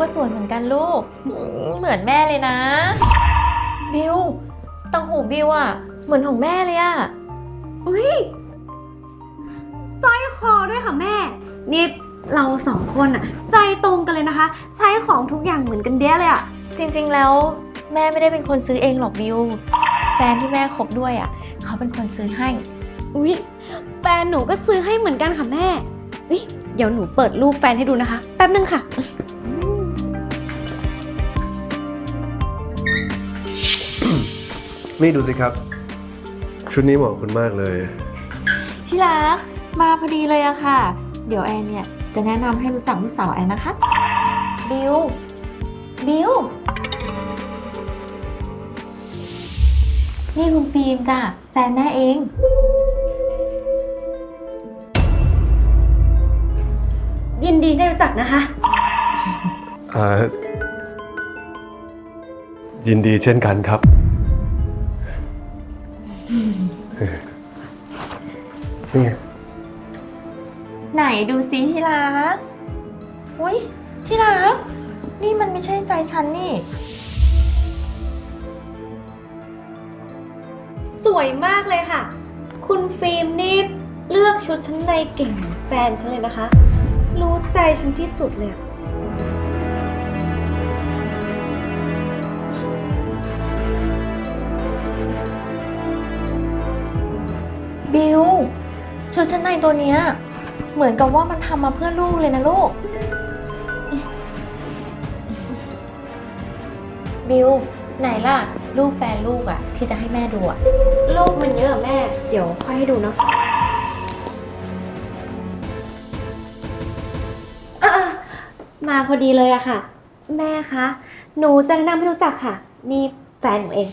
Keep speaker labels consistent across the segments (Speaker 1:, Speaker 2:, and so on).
Speaker 1: ก็สวยเหมือนกันลูกอืมเหมือนแม่เลยนะ บิวตังหูบิวอะเหมือนของแม่เลยอะ
Speaker 2: อุ้ยสร้อยคอด้วยค่ะแม่ นี่เราสองคนอะใจตรงกันเลยนะคะ ใช้ของทุกอย่างเหมือนกันเด้เลยอะ
Speaker 1: จริงๆแล้วแม่ไม่ได้เป็นคนซื้อเองหรอกบิว แฟนที่แม่คบด้วยอะเขาเป็นคนซื้อให้
Speaker 2: อุ้ยแฟนหนูก็ซื้อให้เหมือนกันค่ะแม่อุ้ยเดี๋ยวหนูเปิดรูปแฟนให้ดูนะคะ แป๊บนึงค่ะ
Speaker 3: นี่ดูสิครับ ชุดนี้เหมาะกับคุณมากเลย
Speaker 1: ที่รักมาพอดีเลยอะค่ะ เดี๋ยวแอนเนี่ยจะแนะนำให้รู้จักลูกสาวแอนนะคะ บิว บิว นี่คุณฟิล์มจ้ะแฟนแม่เอง
Speaker 2: ยินดีได้รู้จักนะคะ
Speaker 3: อ่ายินดีเช่นกันครับ นี่ไง
Speaker 1: ไหนดูซิที่รัก อุ้ยที่รัก นี่มันไม่ใช่ไซส์ฉันนี่
Speaker 2: สวยมากเลยค่ะ คุณฟิล์มนี่เลือกชุดชั้นในเก่งเหมือนแฟนฉันเลยนะคะ รู้ใจฉันที่สุดเลยอะ
Speaker 1: บิวชุดชั้นในตัวเนี้ยเหมือนกับว่ามันทำมาเพื่อลูกเลยนะลูก บิวไหนล่ะ รูปแฟนลูกอะที่จะให้แม่ดูอะ
Speaker 2: โลกมันเยอะอะแม่ เดี๋ยวค่อยให้ดูเนาะอะๆมาพอดีเลยอะค่ะ แม่คะ หนูจะแนะนำให้รู้จักค่ะ นี่แฟนหนูเอง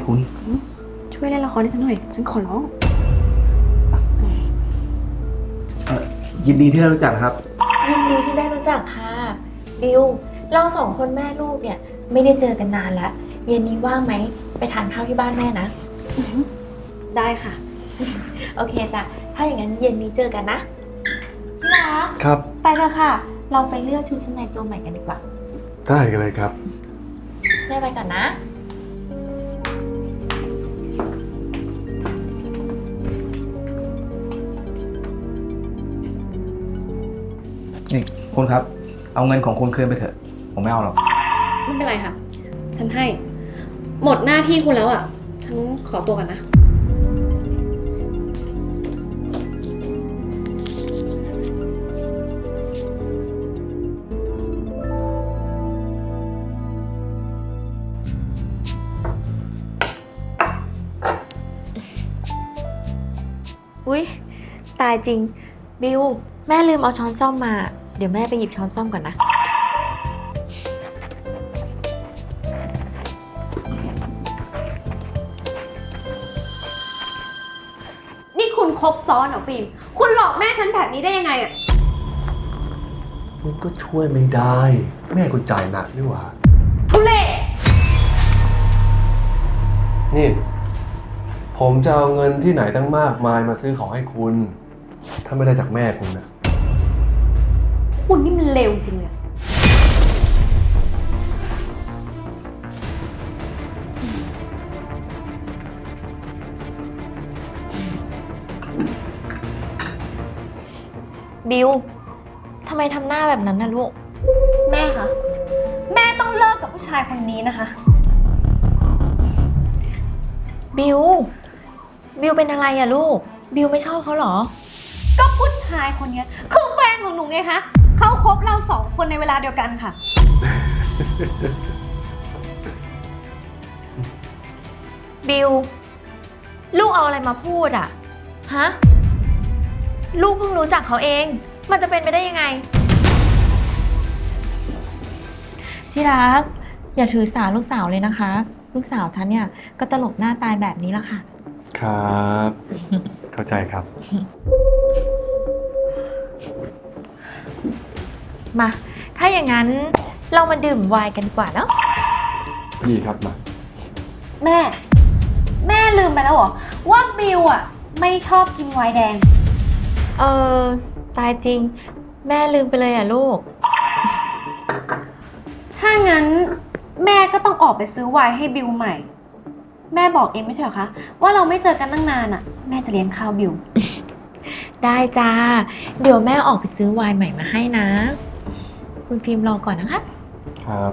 Speaker 4: อะไรกันเนี่ยคุณ
Speaker 2: ช่วยเล่นละครให้ฉันหน่อย ฉันขอร้อง
Speaker 4: เอ่อยินดีที่ได้รู้จักครับ
Speaker 1: ยินดีที่ได้รู้จักค่ะ บิว เราสองคนแม่ลูกเนี่ย ไม่ได้เจอกันนานแล้วเย็นนี้ว่างไหม ไปทานข้าวที่บ้านแม่นะ
Speaker 2: ได้ค่ะ
Speaker 1: โอเคจ้ะ ถ้าอย่างนั้นเย็นนี้เจอกันนะที่รัก
Speaker 3: ครับ
Speaker 1: ไปเลยค่ะ เราไปเลือกชุดชั้นในตัวใหม่กันดีกว่า
Speaker 3: ได้กันเลยครับ
Speaker 1: แม่ไปก่อนนะ
Speaker 4: คุณครับ เอาเงินของคุณคืนไปเถอะ ผมไม่เอาหรอก
Speaker 2: ไม่เป็นไรค่ะ ฉันให้ หมดหน้าที่คุณแล้วอะ ฉันขอตัวกันนะ
Speaker 1: อุ๊ย ตายจริง บิว แม่ลืมเอาช้อนซ่อมมา เดี๋ยวแม่ไปหยิบช้อนซ่อมก่อนนะ
Speaker 2: นี่คุณครบซ้อนเหรอฟิล์ม คุณหลอกแม่ฉันแบบนี้ได้ยังไงอะ
Speaker 3: มันก็ช่วยไม่ได้ แม่กูจ่ายหนักนี่หว่า
Speaker 2: ทุเล่
Speaker 3: นี่ ผมจะเอาเงินที่ไหนตั้งมากมายมาซื้อของให้คุณ ถ้าไม่ได้จากแม่คุณนะ
Speaker 2: คุณนี่มันเลวจริงเลย
Speaker 1: บิวทำไมทำหน้าแบบนั้นนะลูก
Speaker 2: แม่คะ แม่ต้องเลิกกับผู้ชายคนนี้นะคะ
Speaker 1: บิว บิวเป็นอะไรอะลูก บิวไม่ชอบเขาเหรอ
Speaker 2: ก็ผู้ชายคนเนี้ยคือแฟนของหนูไงคะ เขาคบเราสองคนในเวลาเดียวกันค่ะ
Speaker 1: บิว ลูกเอาอะไรมาพูดอะฮะ ลูกเพิ่งรู้จักเขาเอง มันจะเป็นไปได้ยังไง ที่รัก อย่าถือสาลูกสาวเลยนะคะ ลูกสาวฉันเนี่ย ก็ตลกหน้าตายแบบนี้ละค่ะ
Speaker 3: ครับ เข้าใจครับ
Speaker 1: มา ถ้าอย่างนั้นเรามาดื่มไวน์กันดีกว่าเนาะ
Speaker 3: พี่ครับมา
Speaker 2: แม่ แม่ลืมไปแล้วเหรอ ว่าบิวอะ ไม่ชอบกินไวน์แดง
Speaker 1: เออตายจริง แม่ลืมไปเลยอะลูก
Speaker 2: ถ้างั้นแม่ก็ต้องออกไปซื้อไวน์ให้บิวใหม่ แม่บอกเองไม่ใช่เหรอคะ ว่าเราไม่เจอกันตั้งนานอะ แม่จะเลี้ยงข้าวบิว
Speaker 1: ได้จ้า เดี๋ยวแม่ออกไปซื้อไวน์ใหม่มาให้นะ คุณฟิล์มรอก่อนนะคะ
Speaker 3: ครับ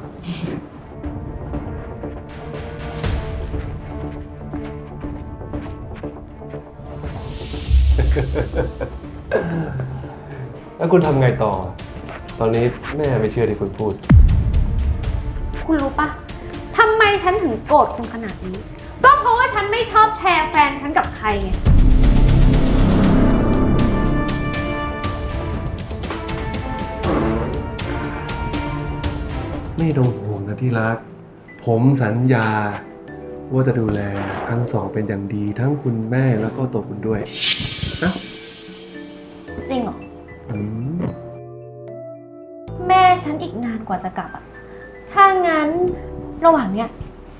Speaker 3: แล้วคุณทำไงต่อ ตอนนี้แม่ไม่เชื่อที่คุณพูด
Speaker 2: คุณรู้ปะทำไมฉันถึงโกรธคุณขนาดนี้ ก็เพราะว่าฉันไม่ชอบแชร์แฟนฉันกับใครไง
Speaker 3: ไม่ต้องห่วงนะที่รัก ผมสัญญา ว่าจะดูแลทั้งสองเป็นอย่างดี ทั้งคุณแม่แล้วก็ตัวคุณด้วยนะ
Speaker 2: จริงเหรอ
Speaker 3: อืม
Speaker 2: แม่ฉันอีกนานกว่าจะกลับอะถ้างั้นระหว่างเนี้ย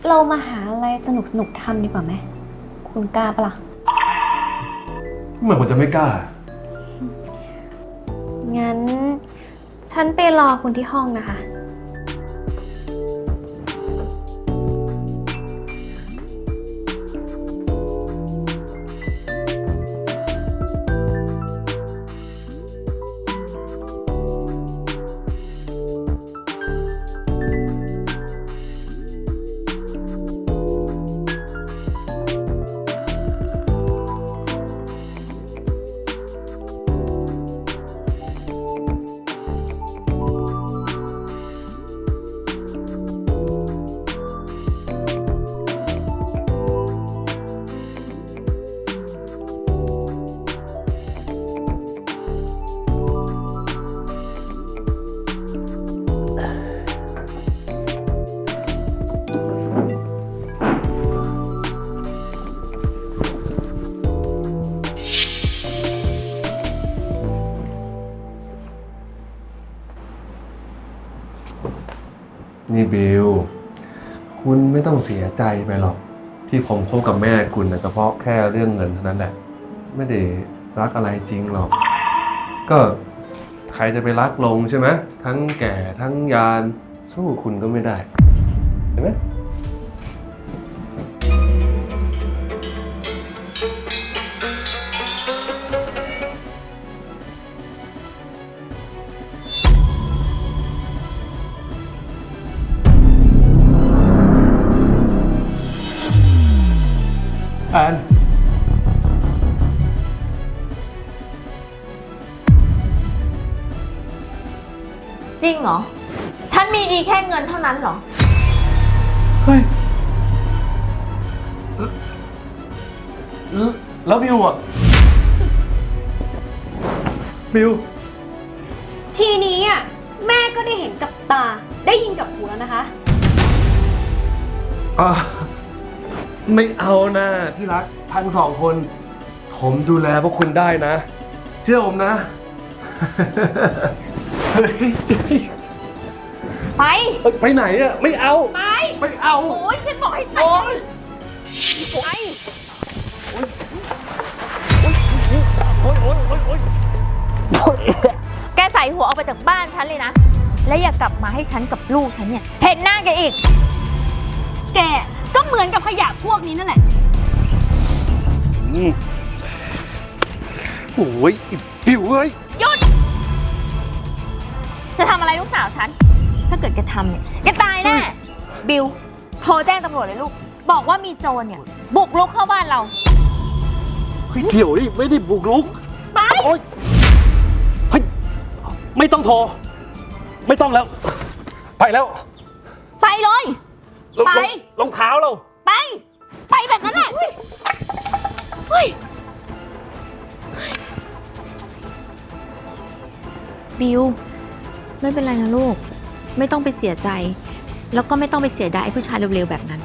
Speaker 2: เรามาหาอะไรสนุกสนุกๆทำดีกว่าไหม คุณกล้าปะล่ะ
Speaker 3: ทำไมผมจะไม่กล้า
Speaker 2: งั้น ฉันไปรอคุณที่ห้องนะคะ
Speaker 3: นี่บิลคุณไม่ต้องเสียใจไปหรอก ที่ผมคบกับแม่คุณนะก็เพราะแค่เรื่องเงินเท่านั้นแหละ ไม่ได้รักอะไรจริงหรอก ก็ใครจะไปรักลงใช่ไหมทั้งแก่ทั้งยานสู้คุณก็ไม่ได้เห็นไหม
Speaker 1: ริงเหรอ ฉันมีดีแค่เงินเท่านั้นเหรอ
Speaker 3: เฮ้ยแล้วแล้วบิวอะ บิว
Speaker 2: ทีนี้อะแม่ก็ได้เห็นกับตา ได้ยินกับหูแล้วนะคะ
Speaker 3: อะไม่เอานะที่รักทั้งสองคน ผมดูแลพวกคุณได้นะ เชื่อผมนะ เฮ้ย
Speaker 1: ไป
Speaker 3: ไปไหนอะไม่เอา
Speaker 1: ไป
Speaker 3: ไม่เอา
Speaker 1: โอ้ยฉันบอกให้ไปไป
Speaker 3: โอ๊ยโอ๊ยโอ๊ยโอ๊ย
Speaker 1: แกใส่หัวออกไปจากบ้านฉันเลยนะ และอย่ากลับมาให้ฉันกับลูกฉันเนี่ยเห็นหน้าแกอีก
Speaker 2: แกก็เหมือนกับขยะพวกนี้นั่นแหละ
Speaker 3: อืมโอ้ยอีบิวเอ้ย
Speaker 1: หยุดจะทำอะไรลูกสาวฉัน ถ้าเกิดแกทำเนี่ยแกตายแน่ บิล โทรแจ้งตำรวจเลยลูก บอกว่ามีโจรเนี่ย บุกรุกเข้าบ้านเรา
Speaker 3: เฮ้ยเดี๋ยวดิไม่ได้บุกรุก
Speaker 1: ไป
Speaker 3: โอ๊ยเฮ้ยไม่ต้องโทร ไม่ต้องแล้ว ไปแล้ว
Speaker 1: ไปเลย
Speaker 3: รอง
Speaker 1: ไป
Speaker 3: รองเท้าเรา
Speaker 1: ไป ไปแบบนั้นแหละเฮ้ยบิว ไม่เป็นไรนะลูก ไม่ต้องไปเสียใจ แล้วก็ไม่ต้องไปเสียดายไอ้ผู้ชายเร็วๆแบบนั้น